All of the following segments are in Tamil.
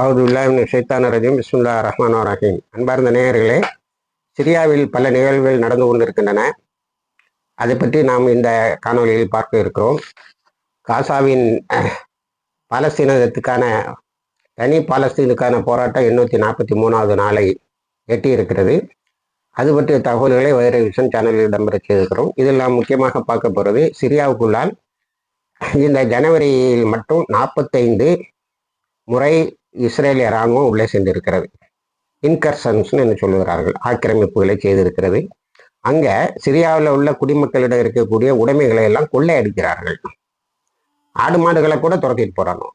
அவது ஷைத்தான ரஜீம். பிஸ்முல்லா ரஹ்மான் ரஹீம். அன்பார்ந்த நேயர்களே சிரியாவில் பல நிகழ்வுகள் நடந்து கொண்டிருக்கின்றன. அதை பற்றி நாம் இந்த காணொலியில் பார்க்க இருக்கிறோம். காசாவின் பாலஸ்தீனத்துக்கான தனி பாலஸ்தீனுக்கான போராட்டம் எண்ணூற்றி நாற்பத்தி மூணாவது நாளை எட்டியிருக்கிறது. அது பற்றிய தகவல்களை வைர விஷன் சேனலில் இடம்பெற செய்திருக்கிறோம். இதில் நாம் முக்கியமாக பார்க்க போகிறது சிரியாவுக்குள்ளால். இந்த ஜனவரியில் மட்டும் நாற்பத்தைந்து முறை இஸ்ரேலிய இராணுவம் உள்ளே சென்றிருக்கிறது. இன்கர்சன்ஸ்னு என்று சொல்லுகிறார்கள்? ஆக்கிரமிப்புகளை செய்திருக்கிறது. அங்கே சிரியாவில் உள்ள குடிமக்களிடம் இருக்கக்கூடிய உடைமைகளை எல்லாம் கொள்ளையடிக்கிறார்கள். ஆடு மாடுகளை கூட துரத்திட்டு போறானோ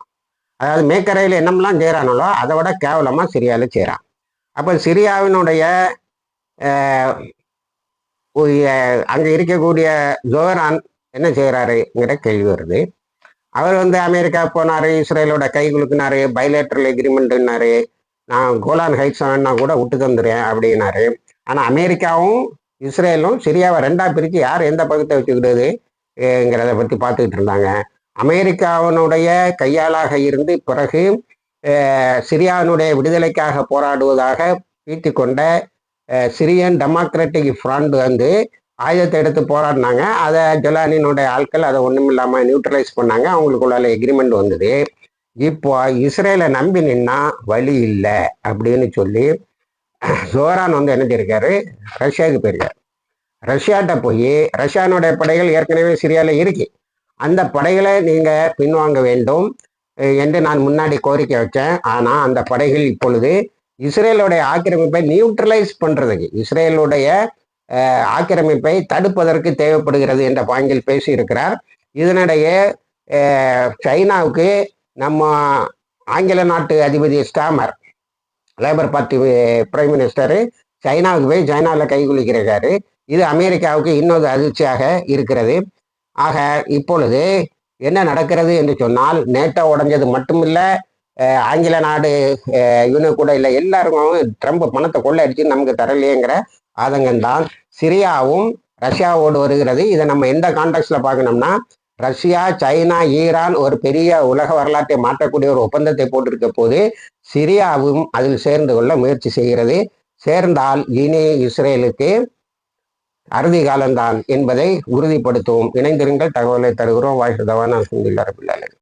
அதாவது மேக்கரையில் என்னமெல்லாம் செய்கிறானோ அதை விட கேவலமாக சிரியாவில் செய்கிறான் அப்போ சிரியாவினுடைய அங்கே இருக்கக்கூடிய ஜோரான் என்ன செய்கிறாருங்கிற கேள்வி வருது. அவர் வந்து அமெரிக்கா போனாரு இஸ்ரேலோட கை குலுக்குனாரு பைலேட்டரல் எக்ரிமெண்ட்னாரு நான் கோலான் ஹைட்ஸ் வேணா கூட விட்டு தந்துடுறேன் அப்படின்னாரு. ஆனால் அமெரிக்காவும் இஸ்ரேலும் சிரியாவை ரெண்டா பிரித்து யார் எந்த பக்கத்தை வச்சுக்கிடுதுங்கிறத பற்றி பார்த்துக்கிட்டு இருந்தாங்க. அமெரிக்காவினுடைய கையாளாக இருந்து பிறகு சிரியாவினுடைய விடுதலைக்காக போராடுவதாக பீத்தி கொண்ட சிரியன் டெமோக்ராட்டிக் ஃப்ரண்ட் வந்து ஆயுதத்தை எடுத்து போராடினாங்க. அதை ஜொலானினுடைய ஆட்கள் அதை ஒன்றும் இல்லாமல் நியூட்ரலைஸ் பண்ணாங்க. அவங்களுக்குள்ளால எக்ரிமெண்ட் வந்தது. இப்போ இஸ்ரேலை நம்பி நின்னா வழி இல்லை அப்படின்னு சொல்லி ஜோரான் வந்து என்ன செய்யிருக்காரு ரஷ்யாவுக்கு போயிருக்காரு. ரஷ்யாட்ட போய் ரஷ்யானுடைய படைகள் ஏற்கனவே சிரியாவில் இருக்கு. அந்த படைகளை நீங்கள் பின்வாங்க வேண்டும் என்று நான் முன்னாடி கோரிக்கை வச்சேன். ஆனால் அந்த படைகள் இப்பொழுது இஸ்ரேலுடைய ஆக்கிரமிப்பை நியூட்ரலைஸ் பண்ணுறதுக்கு இஸ்ரேலுடைய ஆக்கிரமிப்பை தடுப்பதற்கு தேவைப்படுகிறது என்ற பாங்கில் பேசியிருக்கிறார். இதனிடையே சைனாவுக்கு நம்ம ஆங்கில நாட்டு அதிபதி Starmer Labour party prime minister சைனாவுக்கு போய் சைனாவில் கைகுலிக்கிறாரு இது அமெரிக்காவுக்கு இன்னொரு அதிர்ச்சியாக இருக்கிறது. ஆக இப்பொழுது என்ன நடக்கிறது என்று சொன்னால் நேட்டோ உடைஞ்சது மட்டுமில்லை ஆங்கில நாடு இவனு கூட இல்லை. எல்லாருக்கும் ட்ரம்ப் பணத்தை கொள்ளடிச்சு நமக்கு தரலையேங்கிற ஆதங்கம்தான் சிரியாவும் ரஷ்யாவோடு வருகிறது. இதை நம்ம எந்த கான்டெக்ட்ல பார்க்கணும்னா ரஷ்யா சைனா ஈரான் ஒரு பெரிய உலக வரலாற்றை மாற்றக்கூடிய ஒரு ஒப்பந்தத்தை போட்டிருக்க போது சிரியாவும் அதில் சேர்ந்து கொள்ள முயற்சி செய்கிறது. சேர்ந்தால் இனி இஸ்ரேலுக்கு அறுதி காலம்தான் என்பதை உறுதிப்படுத்துவோம். இணைந்திருங்கள். தகவலை தருகிறோம். வாய்ஸ் தவான